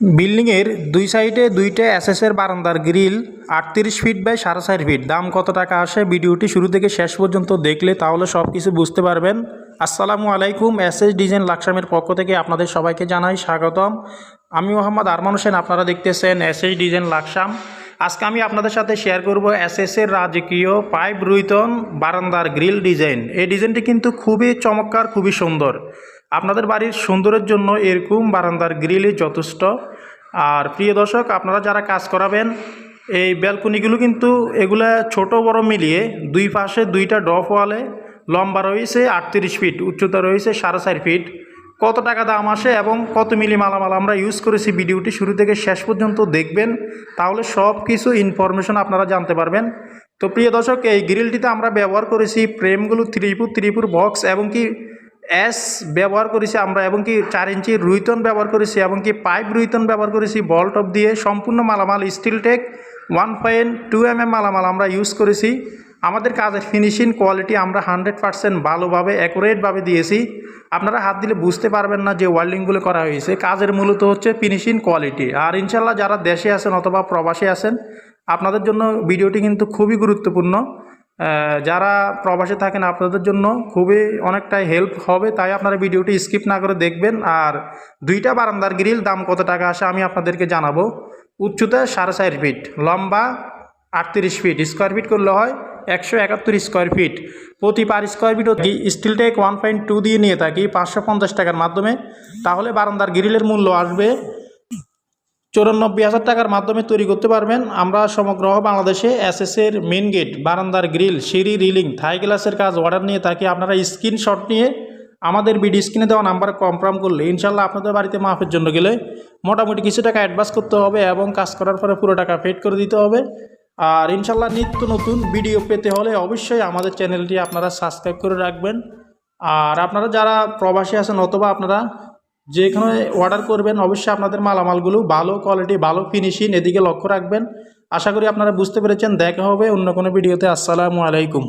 বিল্ডিংয়ের দুই সাইডে দুইটা এসএসের বারান্দার গ্রিল, আটত্রিশ ফিট বাই সাড়ে চার ফিট। দাম কত টাকা আসে? ভিডিওটি শুরু থেকে শেষ পর্যন্ত দেখলে তাহলে সব কিছু বুঝতে পারবেন। আসসালামু আলাইকুম এস ডিজাইন লাকসামের পক্ষ থেকে আপনাদের সবাইকে জানাই স্বাগতম। আমি মোহাম্মদ আরমান হোসেন, আপনারা দেখতেছেন এস ডিজাইন লাকসাম। আজকে আমি আপনাদের সাথে শেয়ার করব এস এস এর রাজকীয় পাইপ রুইতন বারান্দার গ্রিল ডিজাইন। এই ডিজাইনটি কিন্তু খুবই চমৎকার, খুবই সুন্দর। আপনাদের বাড়ির সুন্দরের জন্য এরকম বারান্দার গ্রিলই যথেষ্ট। আর প্রিয় দর্শক, আপনারা যারা কাজ করাবেন, এই ব্যালকনিগুলো কিন্তু এগুলা ছোট বড় মিলিয়ে দুই পাশে দুইটা ডফ ওয়ালে লম্বা রয়েছে আটত্রিশ ফিট, উচ্চতা রয়েছে সাড়ে চার ফিট। কত টাকা দাম আসে এবং কত মিলি মালামাল আমরা ইউজ করেছি ভিডিওটি শুরু থেকে শেষ পর্যন্ত দেখবেন। তাহলে সব কিছু ইনফরমেশন আপনারা জানতে পারবেন। তো প্রিয় দর্শক, এই গ্রিলটিতে আমরা ব্যবহার করেছি প্রেমগুলো ত্রিপুর ত্রিপুর বক্স এবং কি এস ব্যবহার করেছি আমরা এবং কি চার ইঞ্চি রুইতন ব্যবহার করেছি এবং কি পাইপ রুইতন ব্যবহার করেছি বল টপ দিয়ে সম্পূর্ণ মালামাল steel tech one point two M মালামাল আমরা ইউজ করেছি। আমাদের কাজের ফিনিশিং কোয়ালিটি আমরা হান্ড্রেড পারসেন্ট ভালোভাবে অ্যাকুরেটভাবে দিয়েছি। আপনারা হাত দিলে বুঝতে পারবেন না যে ওয়েল্ডিংগুলো করা হয়েছে। কাজের মূলত হচ্ছে ফিনিশিং কোয়ালিটি আর ইনশাল্লাহ যারা দেশে আছেন অথবা প্রবাসে আছেন, আপনাদের জন্য ভিডিওটি কিন্তু খুবই গুরুত্বপূর্ণ। যারা প্রবাসে থাকেন আপনাদের জন্য খুবই অনেকটাই হেল্প হবে, তাই আপনারা ভিডিওটি স্কিপ না করে দেখবেন। আর দুইটা বারান্দার গ্রিল দাম কত টাকা আসে আমি আপনাদেরকে জানাব। উচ্চতা সাড়ে চার ফিট লম্বা আটত্রিশ ফিট স্কোয়ার ফিট করলে হয় একশো একাত্তর স্কোয়ার ফিট প্রতি per square feet steel tech one point two দিয়ে নিয়ে থাকি, পাঁচশো পঞ্চাশ টাকার মাধ্যমে। তাহলে বারান্দার গ্রিলের মূল্য আসবে চৌরানব্বই হাজার টাকার মাধ্যমে তৈরি করতে পারবেন। আমরা সমগ্র বাংলাদেশে এসএসের মেন গেট বারান্দার গ্রিল সিঁড়ি রিলিং থাই গ্লাসের কাজ অর্ডার নিয়ে থাকি। আপনারা স্ক্রিনশট নিয়ে আমাদের বিডি স্ক্রিনে দেওয়া নাম্বার কনফার্ম করলে ইনশাল্লাহ আপনাদের বাড়িতে মাফের জন্য গেলে মোটামুটি কিছু টাকা অ্যাডভান্স করতে হবে এবং কাজ করার পরে পুরো টাকা পেড করে দিতে হবে। আর ইনশাল্লাহ নিত্য নতুন ভিডিও পেতে হলে অবশ্যই আমাদের চ্যানেলটি আপনারা সাবস্ক্রাইব করে রাখবেন। আর আপনারা যারা প্রবাসী আছেন অথবা আপনারা যেখানে অর্ডার করবেন, অবশ্যই আপনাদের মালামালগুলো ভালো কোয়ালিটি ভালো ফিনিশিং এদিকে লক্ষ্য রাখবেন। আশা করি আপনারা বুঝতে পেরেছেন। দেখা হবে অন্য কোনো ভিডিওতে আসসালামু আলাইকুম।